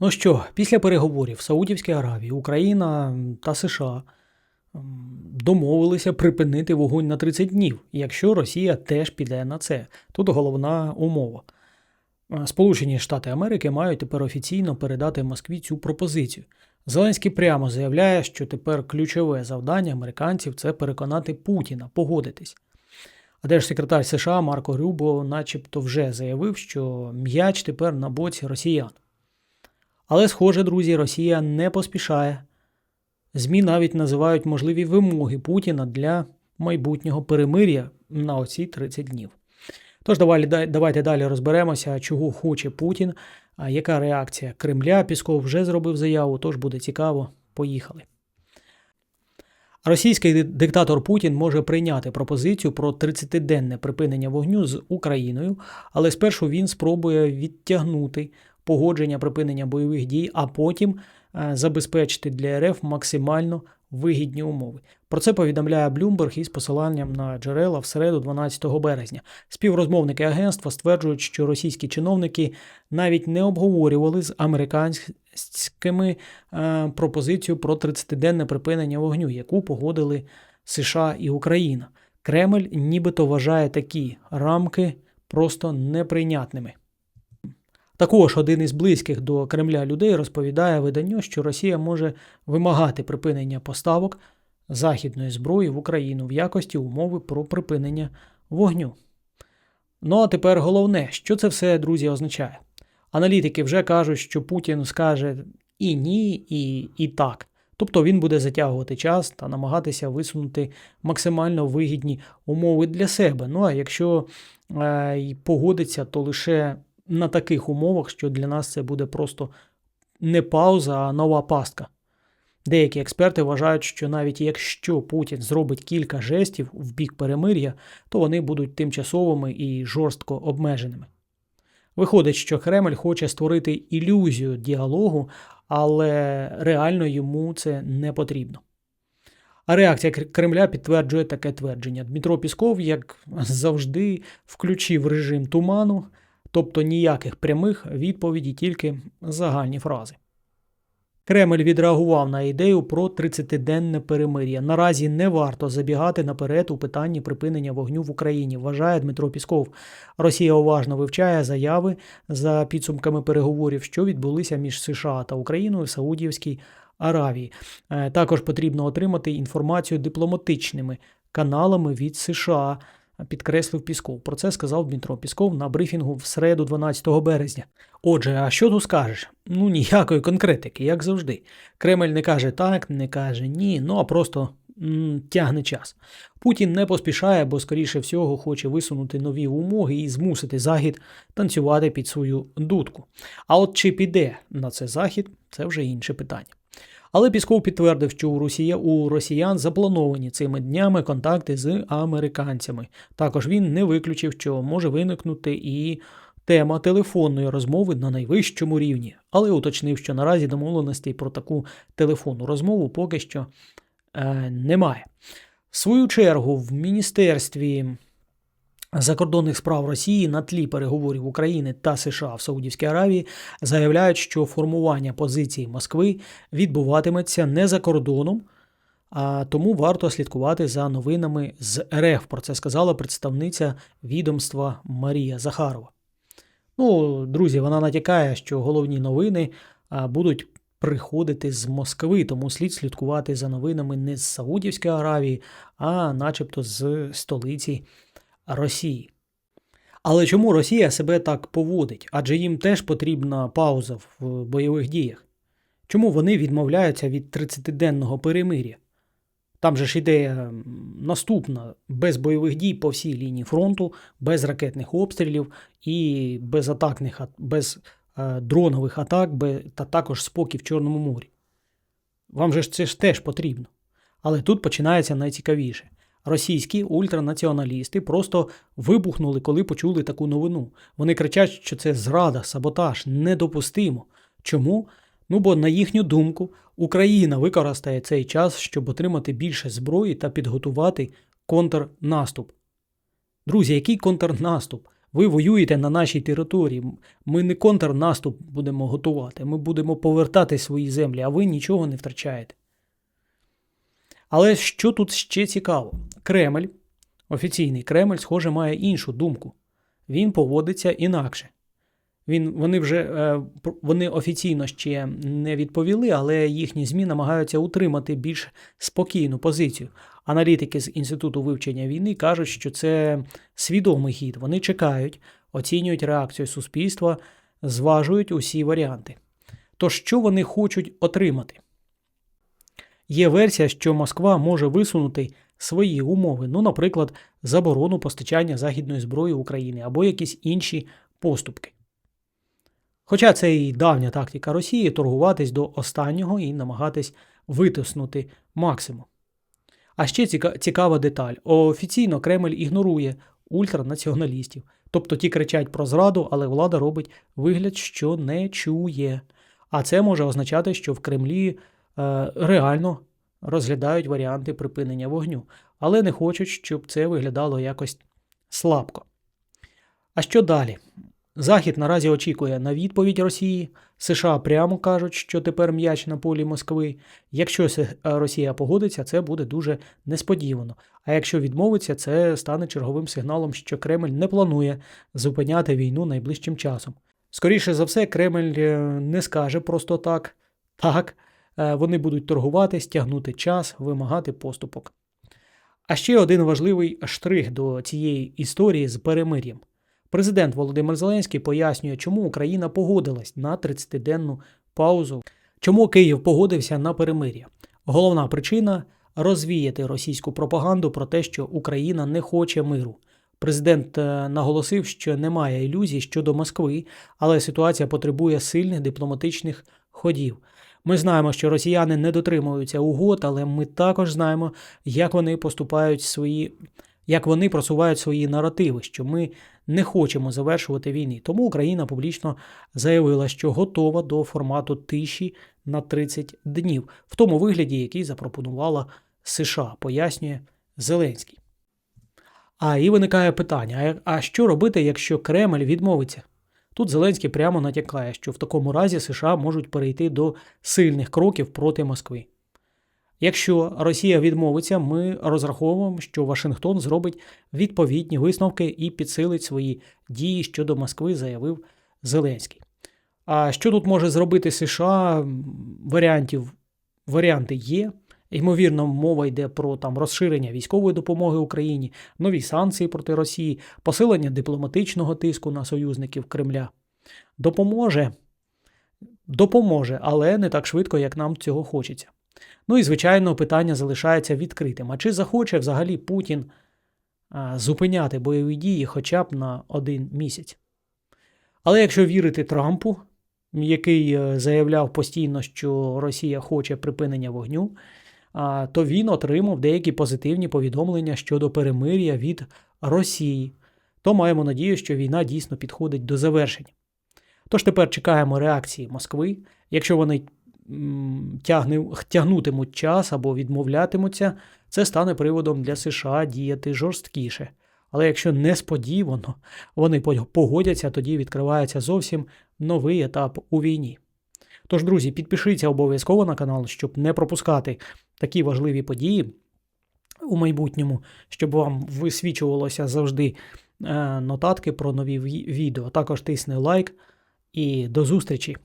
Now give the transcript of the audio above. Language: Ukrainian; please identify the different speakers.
Speaker 1: Ну що, після переговорів Саудівській Аравії Україна та США домовилися припинити вогонь на 30 днів, якщо Росія теж піде на це. Тут головна умова. Е, Сполучені Штати Америки мають тепер офіційно передати Москві цю пропозицію. Зеленський прямо заявляє, що тепер ключове завдання американців це переконати Путіна погодитись. А держсекретар США Марко Рюбо начебто вже заявив, що м'яч тепер на боці росіян. Але, схоже, друзі, Росія не поспішає. ЗМІ навіть називають можливі вимоги Путіна для майбутнього перемир'я на оці 30 днів. Тож давай- давайте далі розберемося, чого хоче Путін, яка реакція Кремля. Пісков вже зробив заяву, тож буде цікаво. Поїхали. Російський диктатор Путін може прийняти пропозицію про 30-денне припинення вогню з Україною, але спершу він спробує відтягнути погодження припинення бойових дій, а потім е, забезпечити для РФ максимально вигідні умови. Про це повідомляє Bloomberg із посиланням на джерела в середу 12 березня. Співрозмовники агентства стверджують, що російські чиновники навіть не обговорювали з американськими е, пропозицію про 30-денне припинення вогню, яку погодили США і Україна. Кремль нібито вважає такі рамки просто неприйнятними. Також один із близьких до Кремля людей розповідає виданню, що Росія може вимагати припинення поставок західної зброї в Україну в якості умови про припинення вогню. Ну а тепер головне, що це все, друзі, означає. Аналітики вже кажуть, що Путін скаже і ні, і, і так. Тобто він буде затягувати час та намагатися висунути максимально вигідні умови для себе. Ну а якщо е, погодиться, то лише на таких умовах, що для нас це буде просто не пауза, а нова пастка. Деякі експерти вважають, що навіть якщо Путін зробить кілька жестів в бік перемир'я, то вони будуть тимчасовими і жорстко обмеженими. Виходить, що Кремль хоче створити ілюзію діалогу, але реально йому це не потрібно. А реакція Кремля підтверджує таке твердження. Дмитро Пісков, як завжди, включив режим туману, тобто ніяких прямих відповідей, тільки загальні фрази. Кремль відреагував на ідею про 30-денне перемир'я. Наразі не варто забігати наперед у питанні припинення вогню в Україні, вважає Дмитро Пісков. Росія уважно вивчає заяви за підсумками переговорів, що відбулися між США та Україною в Саудівській Аравії. Е, Також потрібно отримати інформацію дипломатичними каналами від США. Підкреслив Пісков. Про це сказав Дмитро Пісков на брифінгу в середу 12 березня. Отже, а що тут скажеш? Ну ніякої конкретики, як завжди. Кремль не каже так, не каже ні, ну а просто тягне час. Путін не поспішає, бо, скоріше всього, хоче висунути нові умови і змусити Захід танцювати під свою дудку. А от чи піде на це Захід, це вже інше питання. Але Пісков підтвердив, що у Росія у росіян заплановані цими днями контакти з американцями. Також він не виключив, що може виникнути і тема телефонної розмови на найвищому рівні, але уточнив, що наразі домовленостей про таку телефонну розмову поки що е, немає. В свою чергу в міністерстві закордонних справ Росії на тлі переговорів України та США в Саудівській Аравії заявляють, що формування позиції Москви відбуватиметься не за кордоном, а тому варто слідкувати за новинами з РФ. Про це сказала представниця відомства Марія Захарова. Ну, друзі, вона натякає, що головні новини будуть приходити з Москви, тому слід слідкувати за новинами не з Саудівської Аравії, а начебто з столиці Росії. Але чому Росія себе так поводить? Адже їм теж потрібна пауза в бойових діях. Чому вони відмовляються від 30-денного перемир'я? Там же ж іде наступна без бойових дій по всій лінії фронту, без ракетних обстрілів і без атакних без е, дронових атак, та також спокій в Чорному морі. Вам же це ж теж потрібно. Але тут починається найцікавіше. Російські ультранаціоналісти просто вибухнули, коли почули таку новину. Вони кричать, що це зрада, саботаж, недопустимо. Чому? Ну бо, на їхню думку, Україна використає цей час, щоб отримати більше зброї та підготувати контрнаступ. Друзі, який контрнаступ? Ви воюєте на нашій території. Ми не контрнаступ будемо готувати. Ми будемо повертати свої землі, а ви нічого не втрачаєте. Але що тут ще цікаво? Кремль, офіційний Кремль, схоже, має іншу думку. Він поводиться інакше. Він, вони вже е, вони офіційно ще не відповіли, але їхні ЗМІ намагаються утримати більш спокійну позицію. Аналітики з Інституту вивчення війни кажуть, що це свідомий хід. Вони чекають, оцінюють реакцію суспільства, зважують усі варіанти. То що вони хочуть отримати? Є версія, що Москва може висунути свої умови, ну, наприклад, заборону постачання західної зброї України або якісь інші поступки. Хоча це і давня тактика Росії торгуватись до останнього і намагатись витиснути максимум. А ще цікава деталь: офіційно Кремль ігнорує ультранаціоналістів. Тобто ті кричать про зраду, але влада робить вигляд, що не чує. А це може означати, що в Кремлі реально розглядають варіанти припинення вогню, але не хочуть, щоб це виглядало якось слабко. А що далі? Захід наразі очікує на відповідь Росії. США прямо кажуть, що тепер м'яч на полі Москви. Якщо Росія погодиться, це буде дуже несподівано. А якщо відмовиться, це стане черговим сигналом, що Кремль не планує зупиняти війну найближчим часом. Скоріше за все, Кремль е, не скаже просто так. Так, е, вони будуть торгувати, стягнути час, вимагати поступок. А ще один важливий штрих до цієї історії з перемир'ям. Президент Володимир Зеленський пояснює, чому Україна погодилась на 30-денну паузу, чому Київ погодився на перемир'я. Головна причина розвіяти російську пропаганду про те, що Україна не хоче миру. Президент е, наголосив, що немає ілюзій щодо Москви, але ситуація потребує сильних дипломатичних ходів. Ми знаємо, що росіяни не дотримуються угод, але ми також знаємо, як вони поступають свої, як вони просувають свої наративи, що ми не хочемо завершувати війни. Тому Україна публічно заявила, що готова до формату тиші на 30 днів, в тому вигляді, який запропонувала США, пояснює Зеленський. А і виникає питання: а що робити, якщо Кремль відмовиться? Тут Зеленський прямо натякає, що в такому разі США можуть перейти до сильних кроків проти Москви. Якщо Росія відмовиться, ми розраховуємо, що Вашингтон зробить відповідні висновки і підсилить свої дії щодо Москви, заявив Зеленський. А що тут може зробити США? Варіантів варіанти є. Ймовірно, мова йде про там розширення військової допомоги Україні, нові санкції проти Росії, посилення дипломатичного тиску на союзників Кремля. Допоможе, допоможе, але не так швидко, як нам цього хочеться. Ну і звичайно, питання залишається відкритим. А чи захоче взагалі Путін зупиняти бойові дії хоча б на один місяць? Але якщо вірити Трампу, який е, заявляв постійно, що Росія хоче припинення вогню, то він отримав деякі позитивні повідомлення щодо перемир'я від Росії. То маємо надію, що війна дійсно підходить до завершення. Тож тепер чекаємо реакції Москви. Якщо вони тягнутимуть час або відмовлятимуться, це стане приводом для США діяти жорсткіше. Але якщо несподівано вони погодяться, тоді відкривається зовсім новий етап у війні. Тож, друзі, підпишіться обов'язково на канал, щоб не пропускати такі важливі події у майбутньому, щоб вам висвічувалося завжди е, нотатки про нові відео. Також тисни лайк і до зустрічі!